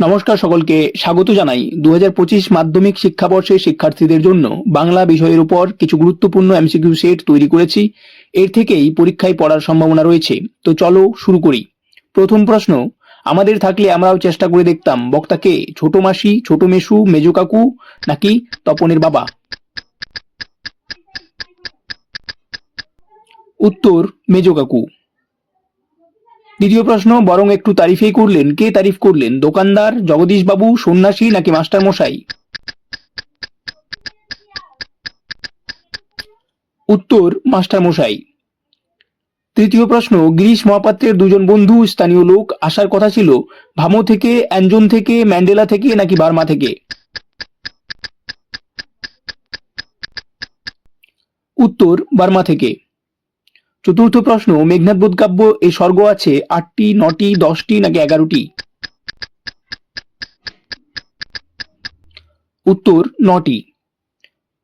নমস্কার সকলকে, স্বাগত জানাই দু হাজার পঁচিশ মাধ্যমিক শিক্ষাবর্ষের শিক্ষার্থীদের জন্য বাংলা বিষয়ের উপর কিছু গুরুত্বপূর্ণ এমসিকিউ সেট তৈরি করেছি। এর থেকেই পরীক্ষায় পড়ার সম্ভাবনা রয়েছে। তো চলো শুরু করি। প্রথম প্রশ্ন, আমাদের থাকলে আমরাও চেষ্টা করে দেখতাম বক্তাকে ছোট মাসি, ছোট মেশু মেজো কাকু, নাকি তপনের বাবা? উত্তর, মেজো কাকু। দ্বিতীয় প্রশ্ন, বরং একটু তারিফেই করলেন। কে তারিফ করলেন? দোকানদার জগদীশ বাবু সন্ন্যাসী নাকি মাস্টার মশাই উত্তর মাস্টার মশাই তৃতীয় প্রশ্ন, গিরিশ মহাপাত্রের দুজন বন্ধু স্থানীয় লোক, আসার কথা ছিল ভামো থেকে অ্যাঞ্জন থেকে, ম্যান্ডেলা থেকে নাকি বার্মা থেকে? উত্তর, বার্মা থেকে। চতুর্থ প্রশ্ন, মেঘনাথ বোধ কাব্য এই স্বর্গ আছে আটটি, নটি, দশটি নাকি এগারোটি? উত্তর, নটি।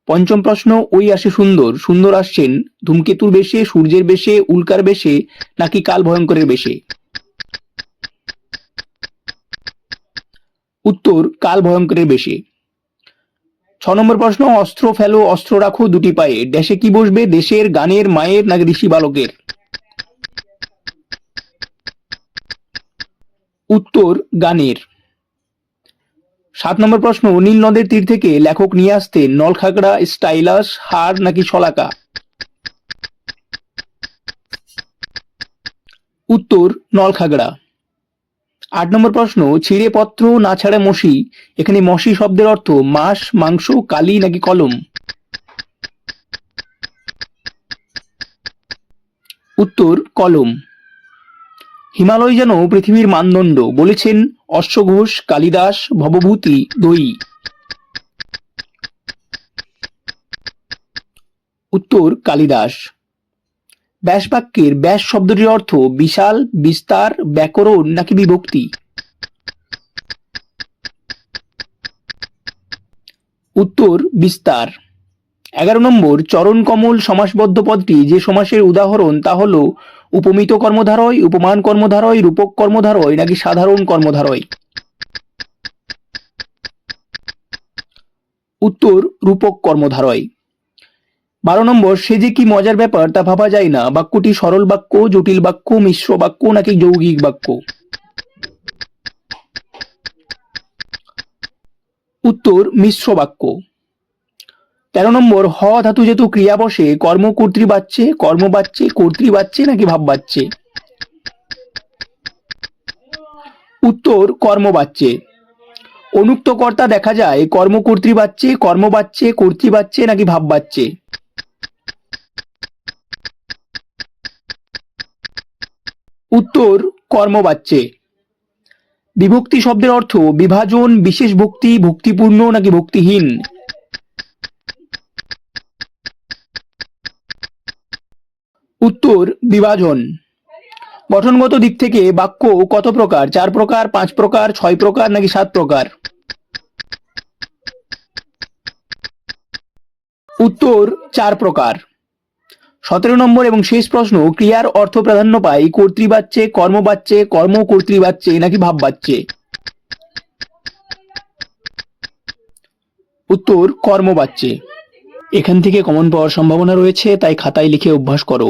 পঞ্চম প্রশ্ন, ওই আসে সুন্দর সুন্দর আসছেন, ধূমকেতুর বেশে, সূর্যের বেশে, উল্কার বেশে, নাকি কাল ভয়ঙ্করের বেশে? উত্তর, কাল ভয়ঙ্করের বেশে। ছ নম্বর প্রশ্ন, অস্ত্র ফেলো, অস্ত্র রাখো দুটি পায়ে। দেশে কি বসবে? দেশের, গানের, মায়ের নাকি ঋষি বালকের? উত্তর, গানের। সাত নম্বর প্রশ্ন, নীল নদের তীর থেকে লেখক নিয়ে আসতেন নলখাগড়া, স্টাইলাস, হার নাকি শলাকা? উত্তর, নলখাগড়া। আট নম্বর প্রশ্ন, ছিঁড়ে পত্র না ছাড়া মসি। এখানে মসি শব্দের অর্থ মাস, মাংস, কালি নাকি কলম? উত্তর, কলম। হিমালয় যেন পৃথিবীর মানদণ্ড, বলেছেন অশ্বঘোষ, কালিদাস, ভবভূতি, দই। উত্তর, কালিদাস। ব্যাস বাক্যের ব্যাস শব্দটির অর্থ বিশাল, বিস্তার, ব্যাকরণ নাকি বিভক্তি? উত্তর, বিস্তার। এগারো নম্বর, চরণ কমল সমাসবদ্ধ পদটি যে সমাসের উদাহরণ তা হল উপমিত কর্মধারয়, উপমান কর্মধারয়, রূপক কর্মধারয় নাকি সাধারণ কর্মধারয়? উত্তর, রূপক কর্মধারয়। বারো নম্বর, সে যে কি মজার ব্যাপার তা ভাবা যায় না। বাক্যটি সরল বাক্য, জটিল বাক্য, মিশ্র বাক্য নাকি যৌগিক বাক্য? উত্তর, মিশ্র বাক্য। তেরো নম্বর, হ ধাতু যেহেতু ক্রিয়া বসে, কর্ম কর্তৃ বাচ্চে কর্ম বাচ্চে কর্তৃ বাচ্চে নাকি ভাব বাচ্চে উত্তর, কর্ম বাচ্চে অনুক্ত কর্তা দেখা যায়, কর্ম কর্তৃ বাচ্চে কর্ম বাচ্চে কর্তৃ বাচ্চে নাকি ভাব বাচ্চে উত্তর কর্মবাচ্যে। বিভক্তি শব্দের অর্থ বিভাজন, বিশেষ ভক্তি, ভক্তিপূর্ণ নাকি ভক্তিহীন। উত্তর, বিভাজন। গঠনগত দিক থেকে বাক্য কত প্রকার? চার প্রকার, পাঁচ প্রকার, ছয় প্রকার নাকি সাত প্রকার? উত্তর, চার প্রকার। সতেরো নম্বর এবং শেষ প্রশ্ন, ক্রিয়ার অর্থ প্রাধান্য পায়, কর্তৃ বাচ্চে, কর্ম বাচ্চে, কর্ম কর্তৃবাচ্যে নাকি ভাব বাচ্চে? উত্তর, কর্ম বাচ্চে। এখান থেকে কমন পাওয়ার সম্ভাবনা রয়েছে, তাই খাতায় লিখে অভ্যাস করো।